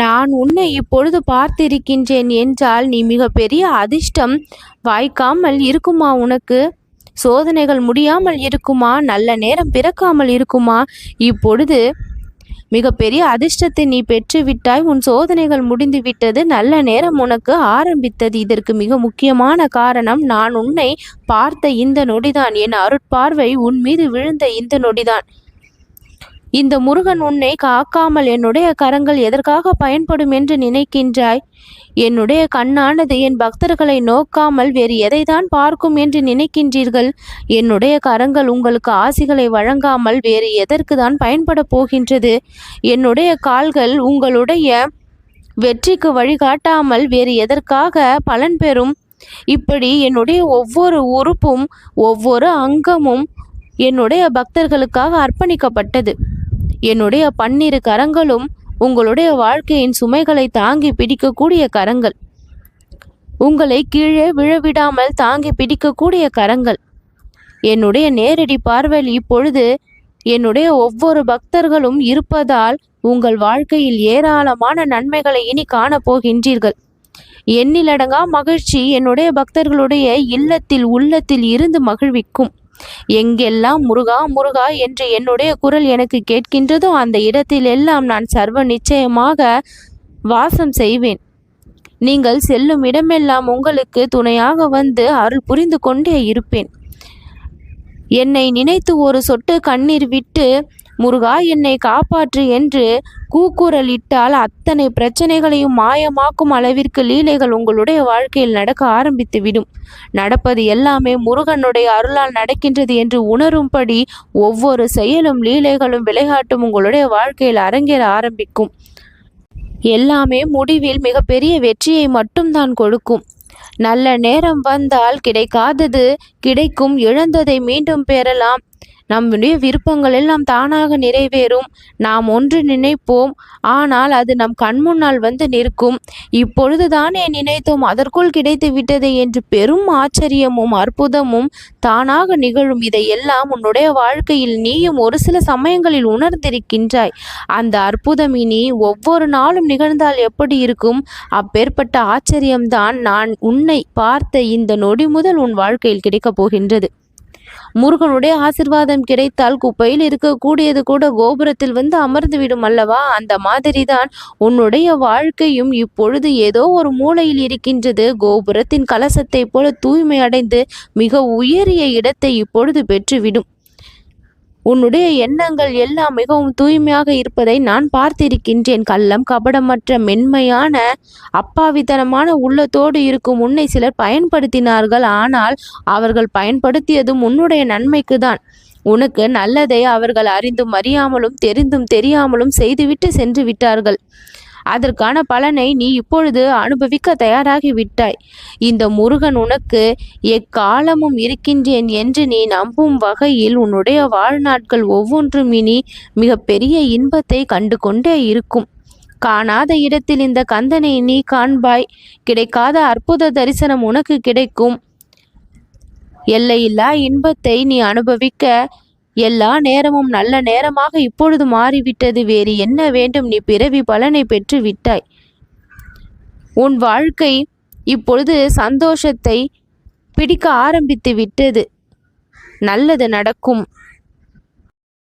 நான் உன்னை இப்பொழுது பார்த்திருக்கின்றேன் என்றால் நீ மிக பெரிய அதிர்ஷ்டம் வாய்க்காமல் இருக்குமா உனக்கு? சோதனைகள் முடியாமல் இருக்குமா? நல்ல நேரம் பிறக்காமல் இருக்குமா? இப்பொழுது மிகப்பெரிய அதிர்ஷ்டத்தை நீ பெற்றுவிட்டாய். உன் சோதனைகள் முடிந்து விட்டது நல்ல நேரம் உனக்கு ஆரம்பித்தது. இதற்கு மிக முக்கியமான காரணம் நான் உன்னை பார்த்த இந்த நொடிதான். என் அருட்பார்வை உன் மீது விழுந்த இந்த நொடிதான். இந்த முருகன் உன்னை காக்காமல் என்னுடைய கரங்கள் எதற்காக பயன்படும் என்று நினைக்கின்றாய்? என்னுடைய கண்ணானது என் பக்தர்களை நோக்காமல் வேறு எதைதான் பார்க்கும் என்று நினைக்கின்றீர்கள்? என்னுடைய கரங்கள் உங்களுக்கு ஆசிகளை வழங்காமல் வேறு எதற்கு தான் பயன்பட போகின்றது? என்னுடைய கால்கள் உங்களுடைய வெற்றிக்கு வழிகாட்டாமல் வேறு எதற்காக பலன் பெறும்? இப்படி என்னுடைய ஒவ்வொரு உறுப்பும் ஒவ்வொரு அங்கமும் என்னுடைய பக்தர்களுக்காக அர்ப்பணிக்கப்பட்டது. என்னுடைய பன்னிரு கரங்களும் உங்களுடைய வாழ்க்கையின் சுமைகளை தாங்கி பிடிக்கக்கூடிய கரங்கள். உங்களை கீழே விழவிடாமல் தாங்கி பிடிக்கக்கூடிய கரங்கள். என்னுடைய நேரடி பார்வையில் இப்பொழுது என்னுடைய ஒவ்வொரு பக்தர்களும் இருப்பதால் உங்கள் வாழ்க்கையில் ஏராளமான நன்மைகளை இனி காணப்போகின்றீர்கள். எண்ணிலடங்கா மகிழ்ச்சி என்னுடைய பக்தர்களுடைய இல்லத்தில் உள்ளத்தில் இருந்து மகிழ்விக்கும். எங்கெல்லாம் முருகா முருகா என்று என்னுடைய குரல் எனக்கு கேட்கின்றதோ அந்த இடத்திலெல்லாம் நான் சர்வ நிச்சயமாக வாசம் செய்வேன். நீங்கள் செல்லும் இடமெல்லாம் உங்களுக்கு துணையாக வந்து அருள் புரிந்து கொண்டே இருப்பேன். என்னை நினைத்து ஒரு சொட்டு கண்ணீர் விட்டு முருகா என்னை காப்பாற்று என்று கூக்குரலிட்டால் அத்தனை பிரச்சனைகளையும் மாயமாக்கும் அளவிற்கு லீலைகள் உங்களுடைய வாழ்க்கையில் நடக்க ஆரம்பித்து விடும். நடப்பது எல்லாமே முருகனுடைய அருளால் நடக்கின்றது என்று உணரும்படி ஒவ்வொரு செயலும் லீலைகளும் விளையாட்டும் உங்களுடைய வாழ்க்கையில் அரங்கேற ஆரம்பிக்கும். எல்லாமே முடிவில் மிகப்பெரிய வெற்றியை மட்டும்தான் கொடுக்கும். நல்ல நேரம் வந்தால் கிடைக்காதது கிடைக்கும் இழந்ததை மீண்டும் பெறலாம். நம்முடைய விருப்பங்களில் நாம் தானாக நிறைவேறும். நாம் ஒன்று நினைப்போம். ஆனால் அது நம் கண்முன்னால் வந்து நிற்கும். இப்பொழுதுதானே நினைத்தோம். அதற்குள் கிடைத்து விட்டது என்று பெரும் ஆச்சரியமும் அற்புதமும் தானாக நிகழும். இதையெல்லாம் உன்னுடைய வாழ்க்கையில் நீயும் ஒரு சில சமயங்களில் உணர்ந்திருக்கின்றாய். அந்த அற்புதம் இனி ஒவ்வொரு நாளும் நிகழ்ந்தால் எப்படி இருக்கும்? அப்பேற்பட்ட ஆச்சரியம்தான் நான் உன்னை பார்த்த இந்த நொடி முதல் உன் வாழ்க்கையில் கிடைக்கப் போகின்றது. முருகனுடைய ஆசிர்வாதம் கிடைத்தால் குப்பையில் இருக்கக்கூடியது கூட கோபுரத்தில் வந்து அமர்ந்து விடும் அல்லவா? அந்த மாதிரிதான் உன்னுடைய வாழ்க்கையும் இப்பொழுது ஏதோ ஒரு மூலையில் இருக்கின்றது. கோபுரத்தின் கலசத்தை போல தூய்மை அடைந்து மிக உயரிய இடத்தை இப்பொழுது பெற்றுவிடும். உன்னுடைய எண்ணங்கள் எல்லாம் மிகவும் தூய்மையாக இருப்பதை நான் பார்த்திருக்கின்றேன். கள்ளம் கபடமற்ற மென்மையான அப்பாவித்தனமான உள்ளத்தோடு இருக்கும் உன்னை சிலர் பயன்படுத்தினார்கள். ஆனால் அவர்கள் பயன்படுத்தியதும் உன்னுடைய நன்மைக்கு தான் உனக்கு நல்லதை அவர்கள் அறிந்தும் அறியாமலும் தெரிந்தும் தெரியாமலும் செய்துவிட்டு சென்று விட்டார்கள். அதற்கான பலனை நீ இப்பொழுது அனுபவிக்க தயாராகி விட்டாய் இந்த முருகன் உனக்கு எக்காலமும் இருக்கின்றேன் என்று நீ நம்பும் வகையில் உன்னுடைய வாழ்நாட்கள் ஒவ்வொன்றும் இனி மிகப்பெரிய இன்பத்தை கண்டு கொண்டே இருக்கும். காணாத இடத்தில் இந்த கந்தனை நீ காண்பாய். கிடைக்காத அற்புத தரிசனம் உனக்கு கிடைக்கும். எல்லையில்லா இன்பத்தை நீ அனுபவிக்க எல்லா நேரமும் நல்ல நேரமாக இப்பொழுது மாறிவிட்டது. வேறு என்ன வேண்டும்? நீ பிறவி பலனை பெற்று விட்டாய். உன் வாழ்க்கை இப்பொழுது சந்தோஷத்தை பிடிக்க ஆரம்பித்து விட்டது. நல்லது நடக்கும்.